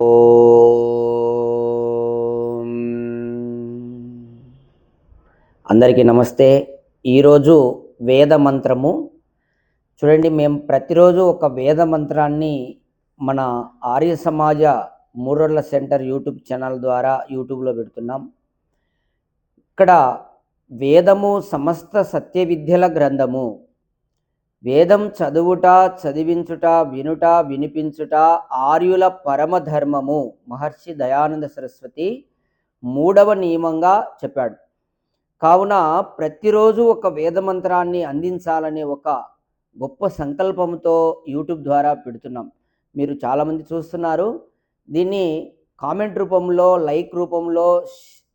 ఓ. అందరికీ నమస్తే. ఈరోజు వేద మంత్రము. చూడండి మేము ప్రతిరోజు ఒక వేద మంత్రాన్ని మన ఆర్య సమాజ మూరర్ల సెంటర్ యూట్యూబ్ ఛానల్ ద్వారా యూట్యూబ్లో పెడుతున్నాం. ఇక్కడ వేదము సమస్త సత్య విద్యల గ్రంథము వేదం చదువుట చదివించుట వినుట వినిపించుట ఆర్యుల పరమధర్మము. మహర్షి దయానంద సరస్వతి మూడవ నియమంగా చెప్పాడు. కావున ప్రతిరోజు ఒక వేద మంత్రాన్ని అందించాలనే ఒక గొప్ప సంకల్పంతో యూట్యూబ్ ద్వారా పెడుతున్నాం. మీరు చాలామంది చూస్తున్నారు. దీన్ని కామెంట్ రూపంలో లైక్ రూపంలో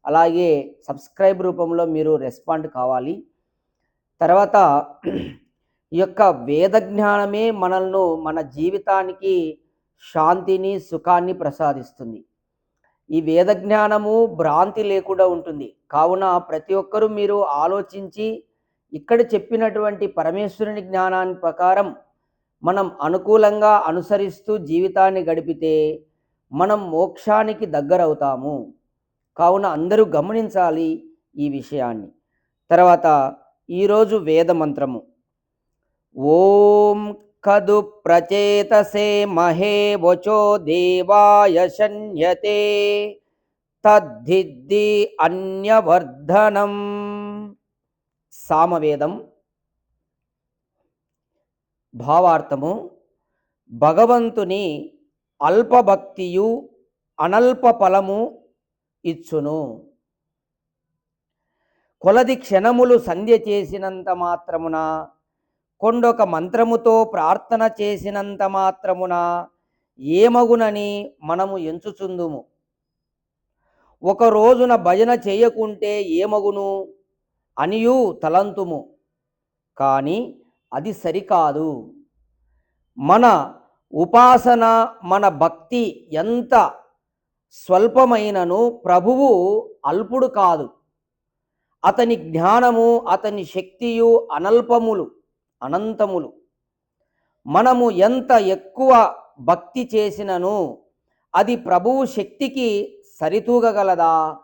అలాగే సబ్స్క్రైబ్ రూపంలో మీరు రెస్పాండ్ కావాలి. తర్వాత ఈ యొక్క వేద జ్ఞానమే మనల్ని మన జీవితానికి శాంతిని సుఖాన్ని ప్రసాదిస్తుంది. ఈ వేద జ్ఞానము భ్రాంతి లేకుండా ఉంటుంది. కావున ప్రతి ఒక్కరూ మీరు ఆలోచించి ఇక్కడ చెప్పినటువంటి పరమేశ్వరుని జ్ఞానాన్ని ప్రకారం మనం అనుకూలంగా అనుసరిస్తూ జీవితాన్ని గడిపితే మనం మోక్షానికి దగ్గరవుతాము. కావున అందరూ గమనించాలి ఈ విషయాన్ని. తర్వాత ఈరోజు వేద మంత్రము. ఓం కదు ప్రచేతసే మహే వచో దేవాయ శన్యతే తద్ధిద్ది అన్యవర్ధనం. సామవేదం. భావార్థము. భగవంతుని అల్పభక్తియు అనల్ప ఫలము ఇచ్చును. కొలది క్షణములు సంధ్య చేసినంత మాత్రమున కొండొక మంత్రముతో ప్రార్థన చేసినంత మాత్రమున ఏమగునని మనము ఎంచుచుందుము. ఒక రోజున భజన చేయకుంటే ఏమగును? అనియు తలంతుము. కానీ అది సరికాదు. మన ఉపాసన మన భక్తి ఎంత స్వల్పమైనను ప్రభువు అల్పుడు కాదు. అతని జ్ఞానము అతని శక్తియు అనల్పములు. అనంతములు. మనము ఎంత ఎక్కువ భక్తి చేసినను అది ప్రభువు శక్తికి సరితూగగలదా?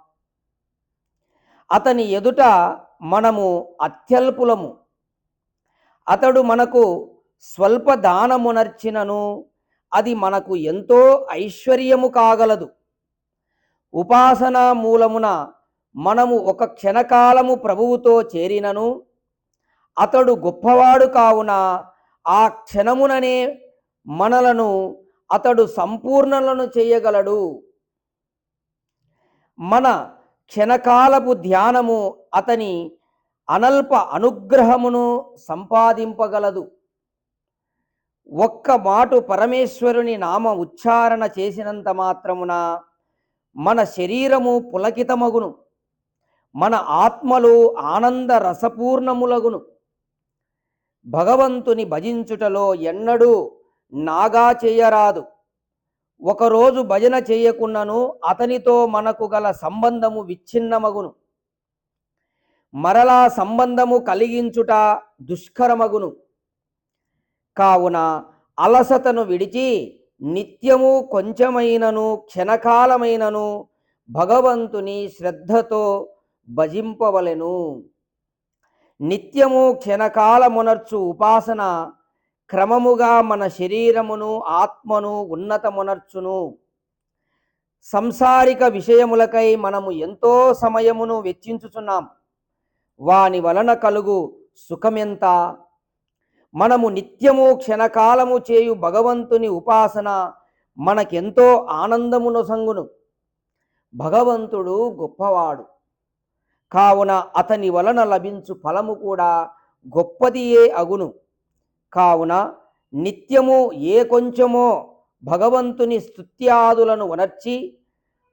అతని ఎదుట మనము అత్యల్పులము. అతడు మనకు స్వల్ప దానమునర్చినను అది మనకు ఎంతో ఐశ్వర్యము కాగలదు. ఉపాసనా మూలమున మనము ఒక క్షణకాలము ప్రభువుతో చేరినను అతడు గొప్పవాడు కావున ఆ క్షణముననే మనలను అతడు సంపూర్ణలను చేయగలడు. మన క్షణకాలపు ధ్యానము అతని అనల్ప అనుగ్రహమును సంపాదింపగలదు. ఒక్క మాటు పరమేశ్వరుని నామ ఉచ్చారణ చేసినంత మాత్రమున మన శరీరము పులకితమగును. మన ఆత్మలు ఆనంద రసపూర్ణములగును. భగవంతుని భజించుటలో ఎన్నడూ నాగా చేయరాదు. ఒకరోజు భజన చేయకున్నను అతనితో మనకు గల సంబంధము విచ్ఛిన్నమగును. మరలా సంబంధము కలిగించుట దుష్కరమగును. కావున అలసతను విడిచి నిత్యము కొంచెమైనను క్షణకాలమైనను భగవంతుని శ్రద్ధతో భజింపవలెను. నిత్యము క్షణకాలమునర్చు ఉపాసన క్రమముగా మన శరీరమును ఆత్మను ఉన్నతమునర్చును. సంసారిక విషయములకై మనము ఎంతో సమయమును వెచ్చించుచున్నాం. వాని వలన కలుగు సుఖమెంత? మనము నిత్యము క్షణకాలము చేయు భగవంతుని ఉపాసన మనకెంతో ఆనందమును సంగును. భగవంతుడు గొప్పవాడు. కావున అతని వలన లభించు ఫలము కూడా గొప్పదియే అగును. కావున నిత్యము ఏ కొంచెమో భగవంతుని స్తుత్యాదులను వనర్చి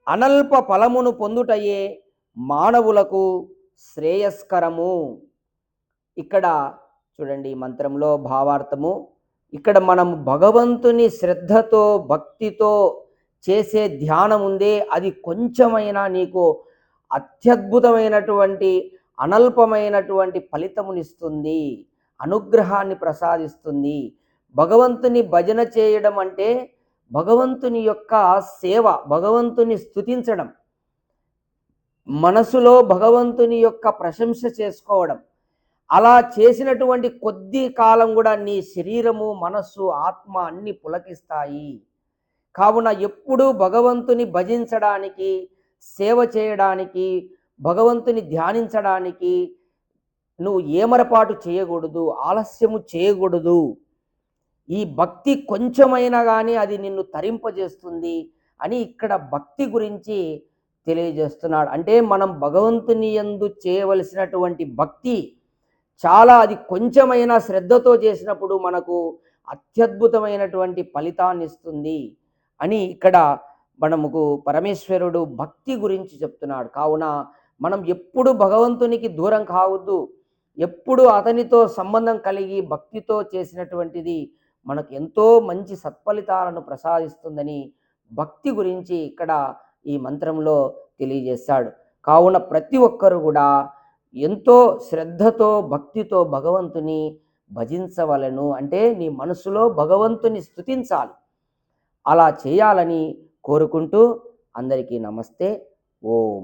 అనల్ప ఫలమును పొందుటయే మానవులకు శ్రేయస్కరము. ఇక్కడ చూడండి ఈ మంత్రంలో భావార్థము. ఇక్కడ మనం భగవంతుని శ్రద్ధతో భక్తితో చేసే ధ్యానం ఉందే అది కొంచెమైనా నీకు అత్యద్భుతమైనటువంటి అనల్పమైనటువంటి ఫలితమునిస్తుంది. అనుగ్రహాన్ని ప్రసాదిస్తుంది. భగవంతుని భజన చేయడం అంటే భగవంతుని యొక్క సేవ భగవంతుని స్థుతించడం మనసులో భగవంతుని యొక్క ప్రశంస చేసుకోవడం. అలా చేసినటువంటి కొద్ది కాలం కూడా నీ శరీరము మనస్సు ఆత్మ అన్ని పులకిస్తాయి. కావున ఎప్పుడూ భగవంతుని భజించడానికి సేవ చేయడానికి భగవంతుని ధ్యానించడానికి నువ్వు ఏమరపాటు చేయకూడదు ఆలస్యము చేయకూడదు. ఈ భక్తి కొంచెమైనా కానీ అది నిన్ను తరింపజేస్తుంది అని ఇక్కడ భక్తి గురించి తెలియజేస్తున్నాడు. అంటే మనం భగవంతుని యందు చేయవలసినటువంటి భక్తి చాలా అది కొంచెమైనా శ్రద్ధతో చేసినప్పుడు మనకు అత్యద్భుతమైనటువంటి ఫలితాన్ని ఇస్తుంది అని ఇక్కడ మనముకు పరమేశ్వరుడు భక్తి గురించి చెప్తున్నాడు. కావున మనం ఎప్పుడు భగవంతునికి దూరం కావద్దు. ఎప్పుడు అతనితో సంబంధం కలిగి భక్తితో చేసినటువంటిది మనకు ఎంతో మంచి సత్ఫలితాలను ప్రసాదిస్తుందని భక్తి గురించి ఇక్కడ ఈ మంత్రంలో తెలియజేశాడు. కావున ప్రతి ఒక్కరు కూడా ఎంతో శ్రద్ధతో భక్తితో భగవంతుని భజించవలను. అంటే నీ మనసులో భగవంతుని స్తుతించాలి. అలా చేయాలని కోరుకుంటూ అందరికీ నమస్తే. ఓం.